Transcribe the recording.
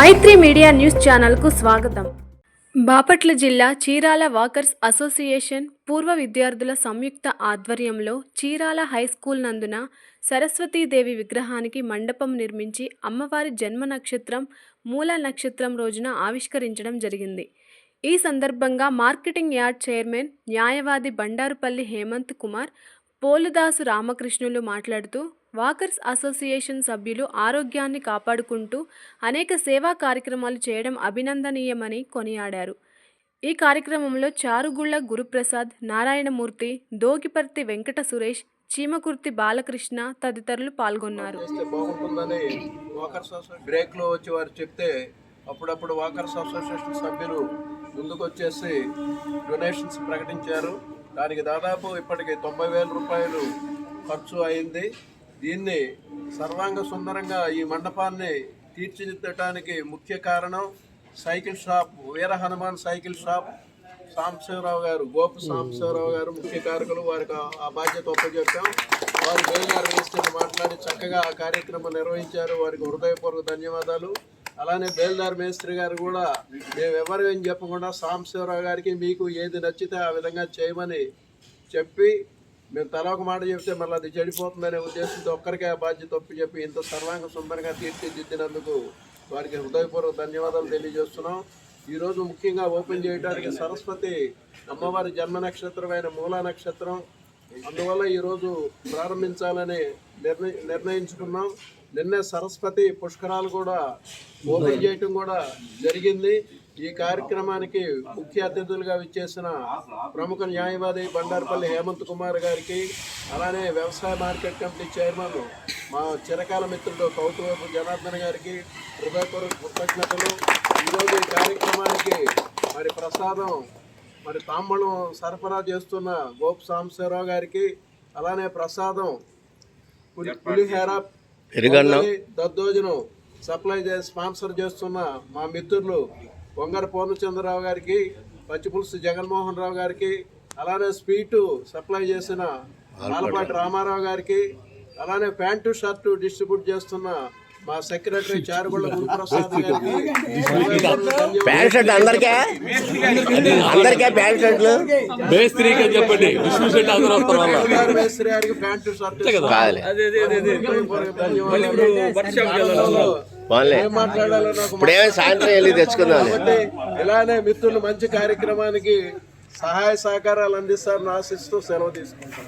మైత్రి media news ఛానల్కు స్వాగతం. బాపట్ల జిల్లా చీరాల వాకర్స్ అసోసియేషన్ పూర్వ విద్యార్థుల సంయుక్త ఆధ్వర్యంలో చీరాల హై స్కూల్ నందున సరస్వతీదేవి విగ్రహానికి మండపం నిర్మించి అమ్మవారి జన్మ నక్షత్రం మూల నక్షత్రం రోజున ఆవిష్కరించడం జరిగింది. ఈ సందర్భంగా మార్కెటింగ్ యార్డ్ చైర్మన్ న్యాయవాది బండారుపల్లి హేమంత్ కుమార్ పోలుదాసు రామకృష్ణులు మాట్లాడుతూ వాకర్స్ అసోసియేషన్ సభ్యులు ఆరోగ్యాన్ని కాపాడుకుంటూ అనేక సేవా కార్యక్రమాలు చేయడం అభినందనీయమని కొనియాడారు. ఈ కార్యక్రమంలో చారుగుళ్ళ గురుప్రసాద్ నారాయణమూర్తి దోగిపర్తి వెంకట సురేష్ చీమకుర్తి బాలకృష్ణ తదితరులు పాల్గొన్నారు. బ్రేక్లో వచ్చి వారు చెప్తే అప్పుడప్పుడు వాకర్స్ అసోసియేషన్ సభ్యులు ముందుకు వచ్చేసి డొనేషన్స్ ప్రకటించారు. దానికి దాదాపు ఇప్పటికి తొంభై వేల రూపాయలు ఖర్చు అయింది. దీన్ని సర్వాంగ సుందరంగా ఈ మండపాన్ని తీర్చిదిద్దటానికి ముఖ్య కారణం cycle shop Veera Hanuman cycle shop. Sambasivarao garu Gopu Sambasivarao గారు ముఖ్య కారకులు. వారికి ఆ- బాధ్యత ఒప్పచెప్పాం వారు మేలుగారు వేస్తున్న మాట్లాడి చక్కగా ఆ కార్యక్రమం నిర్వహించారు. వారికి హృదయపూర్వక ధన్యవాదాలు. అలానే బేల్దార్ మేస్త్రి గారు కూడా మేము ఎవరు ఏం చెప్పకుండా సాంబశివరావు గారికి మీకు ఏది నచ్చితే ఆ విధంగా చేయమని చెప్పి మేము తలా ఒక మాట చెప్తే మళ్ళీ అది చెడిపోతుందనే ఉద్దేశంతో ఒక్కరికే ఆ బాధ్యత ఒప్పి చెప్పి ఇంత సర్వాంగ సుందరంగా తీర్చిదిద్దినందుకు వారికి హృదయపూర్వక ధన్యవాదాలు తెలియజేస్తున్నాం. ఈరోజు ముఖ్యంగా ఓపెన్ చేయడానికి సరస్వతి అమ్మవారి జన్మ నక్షత్రమైన మూలా నక్షత్రం. అందువల్ల ఈరోజు ప్రారంభించాలని నిర్ణయ నిర్ణయించుకున్నాం. నిన్నే సరస్వతి పుష్కరాలు కూడా ఓపెన్ చేయటం కూడా జరిగింది. ఈ కార్యక్రమానికి ముఖ్య అతిథులుగా విచ్చేసిన ప్రముఖ న్యాయవాది బండార్పల్లి హేమంత్ కుమార్ గారికి అలానే వ్యవసాయ మార్కెట్ కమిటీ చైర్మన్ మా చిరకాల మిత్రుడు కౌతువైపు జనార్దన్ గారికి హృదయపూర్వక కృతజ్ఞతలు. ఈరోజు ఈ కార్యక్రమానికి మరి ప్రసాదం మరి తాంబూలం సరఫరా చేస్తున్న గోపు సాంబశివరావు గారికి అలానే ప్రసాదం పులి పులిహేర దద్దోజనం సప్లై చేసి స్పాన్సర్ చేస్తున్న మా మిత్రులు పొంగర పూర్ణచంద్రరావు గారికి పచ్చిపులుసు జగన్మోహన్ రావు గారికి అలానే స్వీటు సప్లై చేసిన ఆలపాటి రామారావు గారికి అలానే ప్యాంటు షర్టు డిస్ట్రిబ్యూట్ చేస్తున్న మా సెక్రటరీ చారుగుళ్ళ గురుప్రసాద్ గారికి ప్యాంట్ షర్ట్ అందరికే? అందరికే ప్యాంట్ షర్ట్లు? మేస్త్రికి అని చెప్పండి. విష్ణు శెట్టి అందరూ వస్తారు వాళ్ళ. బంగారు మేస్త్రి గారికి ప్యాంటు షర్టు ఇప్పుడేమో సాయంత్రం వెళ్ళి తెచ్చుకుందాం ఇలానే మిత్రులు మంచి కార్యక్రమానికి సహాయ సహకారాలు అందిస్తారని ఆశిస్తూ సెలవు తీసుకుంటాం